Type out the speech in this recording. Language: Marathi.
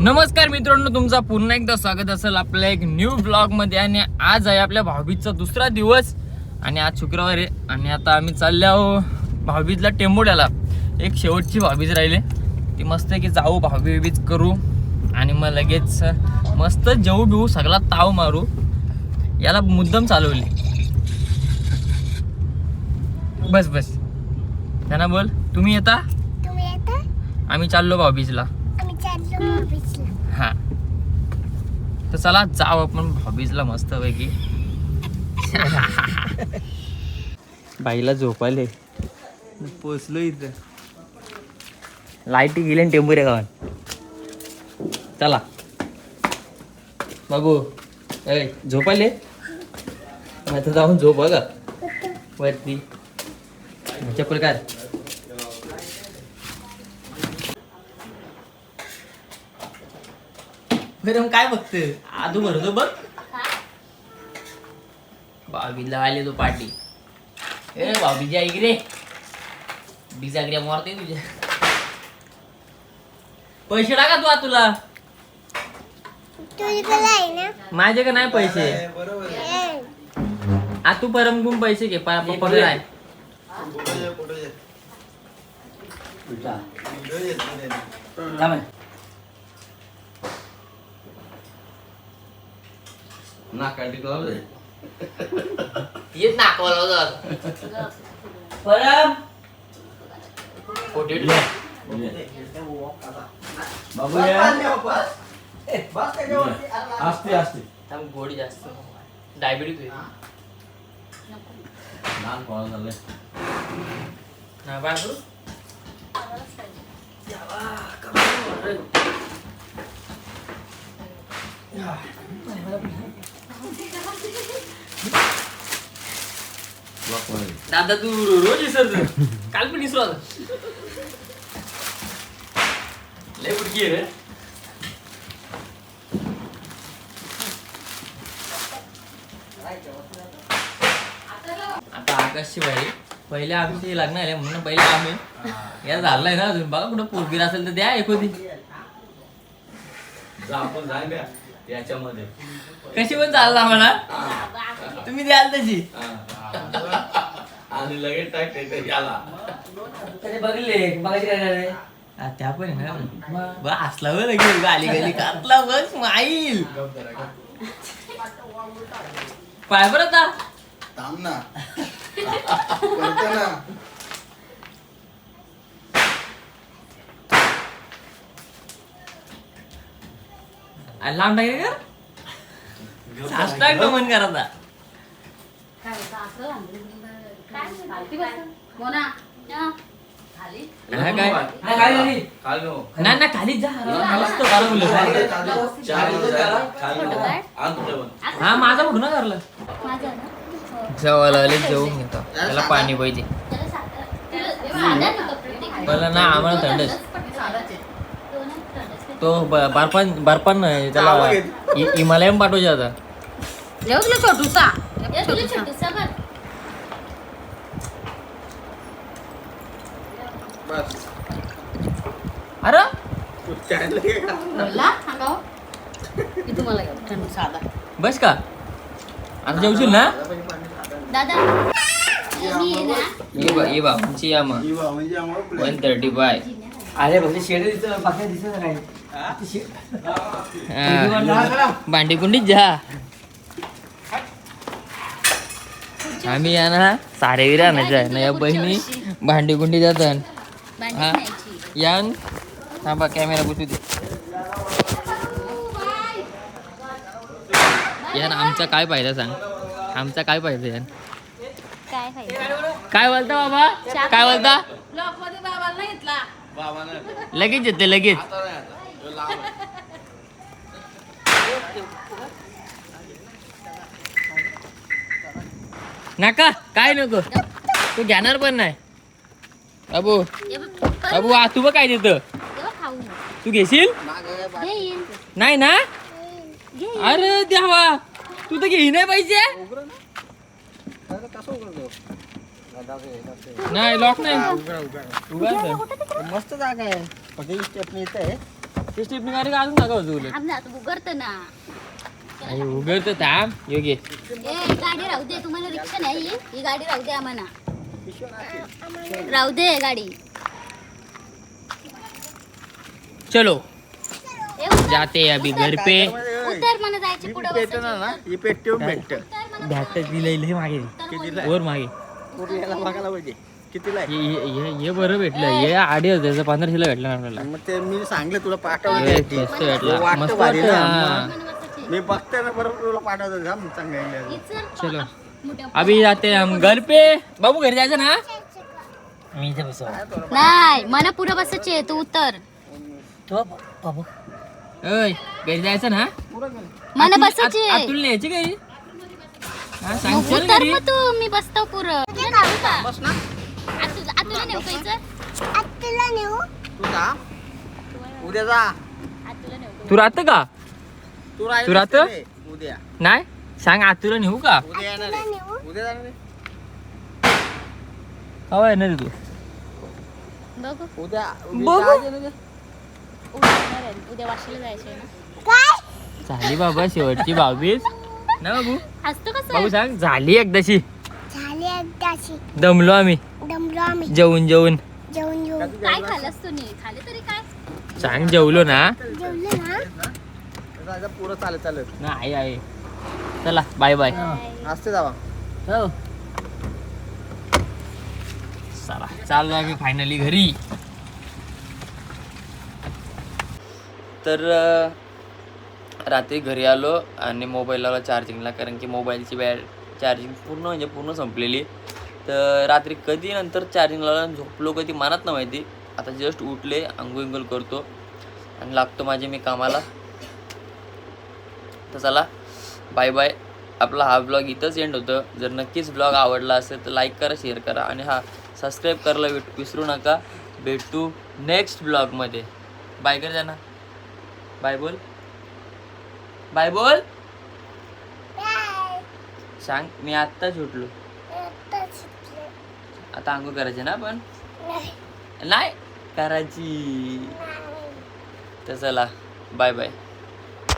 नमस्कार मित्रांनो तुमचा पुन्हा एकदा स्वागत असेल आपल्या एक न्यू ब्लॉगमध्ये. आणि आज आहे आपल्या भाऊबीजचा दुसरा दिवस. आणि आज शुक्रवार आहे. आणि आता आम्ही चालले आहो भाऊबीजला टेंबोड्याला. एक शेवटची भाऊबीज राहिली. ती मस्त की जाऊ भाऊबीज करू. आणि मग लगेच मस्त जेऊ बिऊ सगळा ताव मारू. याला मुद्दम चालवली. बस बस. त्यांना बोल तुम्ही येता? आम्ही चाललो भाऊबीजला हा. तर चला जाऊ आपण हॉबीजला मस्त पैकी बाईला झोपाले पोचलो इथं. लाईटी गेली टेंबुरे गावात. चला. बाबू ए झोपाले आता जाऊन झोप बघा. वरती. चप्पल काय? बरं काय बघते? आदू भरतो बघ. बाबीला आले तो पार्टी. ए बाबीची ऐक रे बिजागऱ्या मारते तुझ्या. पैसे टाका तू तुला आहे माझे का नाही पैसे? आ तू परमकुम पैसे घे पा- पगार आहे येत ना परम. पोटेटो असते असते थांब गोडी जास्त डायबिटीज होईल. लहान कोणा झालंय? ना काय करू ब्लॉक दादा तू रोज विसरतो काल पण विसरू आता. लय बुडकी आहे रे. आता आकाशची बाई पहिले आमची लग्न आले म्हणून पहिले आम्ही. या झालंय ना अजून. बघा कुठं पोरगीर असेल तर द्या एकोदी जा आपण जाऊया याच्यामध्ये. कशी पण चालला म्हणा तुम्ही द्याल तशी. आणि लगेच टाक याला. कधी बघले बघायची काय? हा, त्या पण आहे ना. बघ असला बघ लगेच गाली गाली कातला बघ स्माईल पाय बरं आता. थांब ना. करतो ना. आणि लांब टाकले का साष्टांग मन करा आता हा, काय हा, काय झाली? खाली नको. नाही ना खालीच जा मस्त करा बोललो चार दिवस झाला, खाली नको. आण तुझ्या पण. हा माझा कुठं ना करला माझं ना जेवायला आले जेवून घेतो त्याला पाणी पाहिजे मला ना आम्हाला थंडच तो ब- बर्फान बर्फान नाही, त्याला हि- हिमालयन पाठवायचे आता येऊ तुला छोटूसा छोटूसा बघ अरे? बोलला सांगा मी तुम्हाला घेऊ थंड साधा. बस का? आता जेवशील ना? दादा मी आहे ना. ये बा ये बा आमची या मग. वन थर्टी बाय अरे म्हणजे शेड दिसत बाकी दिसत नाही. भांडी कुंडीत जा. आम्ही या ना सारे विरा आणायचं आहे ना या बहिणी भांडी कुंडी जातात. भांडी हा. न्यायची. यान थांबा कॅमेरा बसू दे. यान आमचा काय फायदा सांग? आमचा काय फायदा यान? काय बोलता बाबा? काय बोलता. लगेच येते लगेच. नका काय नको? तू घेणार पण नाही. अबू अबू तू बघ काय देत. खाऊ तू घेशील? घेईन. नाही ना? घेईन. अरे देवा. तू तर घेई नाही पाहिजे नाही लॉक नाही. उघड मस्त जागा आहे. फक्त स्टेप येत आहे. ते स्टेपनी गाडी का अजून नका होतं थांब ना तू उघडत ना. अरे उघडतं थांब. योग्य ए गाडी राहू दे. तुम्हाला रिक्षा नाही. ही गाडी राहू दे आम्हाला. राहू दे गाडी. चलो. जाते हैं अभी घर पे। उतर मला जायचे पुढे पेटं ना ना ही भेटत. दिलंय मागे. वर मागे. याला बघायला पाहिजे. कितीला आहे? हे- बरं भेटलं. हे आडी होतं त्याचं पंधराशेला भेटलं आपल्याला. मग ते मी सांगले तुला हे पाठवलं मस्त भेटला. मस्त. मी बघते ना बरोबर तुला पाठवतो. थांब चांगलं चलो. अभी जाते हैं हम घर पे. बाबू घरी जायचं ना? मी इथे बसव नाही मला पुढे बसायचे तू उतर. तो बाबू ओय घरी जायचं ना मला बसायचे अतुल न्यायची घरी? हा सांग मग चल उतर घरी? मग तू मी बसतो पुरं. बस. ना. आतुला नेऊ का इथं? आतुला नेऊ. तू जा. उद्या जा. आतुला नेऊ तू राहतं का? तू राहील तू राहतं? रे, उद्या. नाही? सांग आतुला नेऊ का? उद्या येणार आहे. उद्या जाणार आहे. हवा येणार आहे तू? बघू. उद्या. बघू. उद्या येणार आहे. उद्या वाशीला जायचंय ना. झाली बाबा शेवटची बावीस. ना बाबू? हसतो कसं? बाबू सांग झाली एकदाची दमलो आम्ही. दमलो आम्ही. जेवून जेवून. जेवण जेवण काय खाल्लंस तू नी खाले तरी काय? सांग जेवलो ना. जेवलं ना. पुरं चालत चालत. नाही आहे चला बाय बाय असते जावा. हो. चला चाललो आम्ही फायनली घरी. तर रात्री घरी आलो आणि मोबाईल लावला चार्जिंगला कारण की मोबाईलची बॅ चार्जिंग पूर्ण म्हणजे पूर्ण संपलेली. तर रात्री कधी नंतर चार्जिंग लावला झोपलो कधी मनात ना माहिती. आता जस्ट उठले अंघोळ इंगोल करतो आणि लागतो माझे मी कामाला. तर चला बाय बाय आपला हा ब्लॉग इथंच एंड होतं. जर नक्कीच ब्लॉग आवडला असेल तर लाईक करा शेअर करा आणि हा सबस्क्राईब करायला विट- विसरू नका. भेटू नेक्स्ट ब्लॉगमध्ये बाय कर ना बाय बोल. बाय बोल. सांग मी आत्ताच उठलो आता अंघोळ करायचे ना आपण? नाही? करायची. तर चला बाय बाय.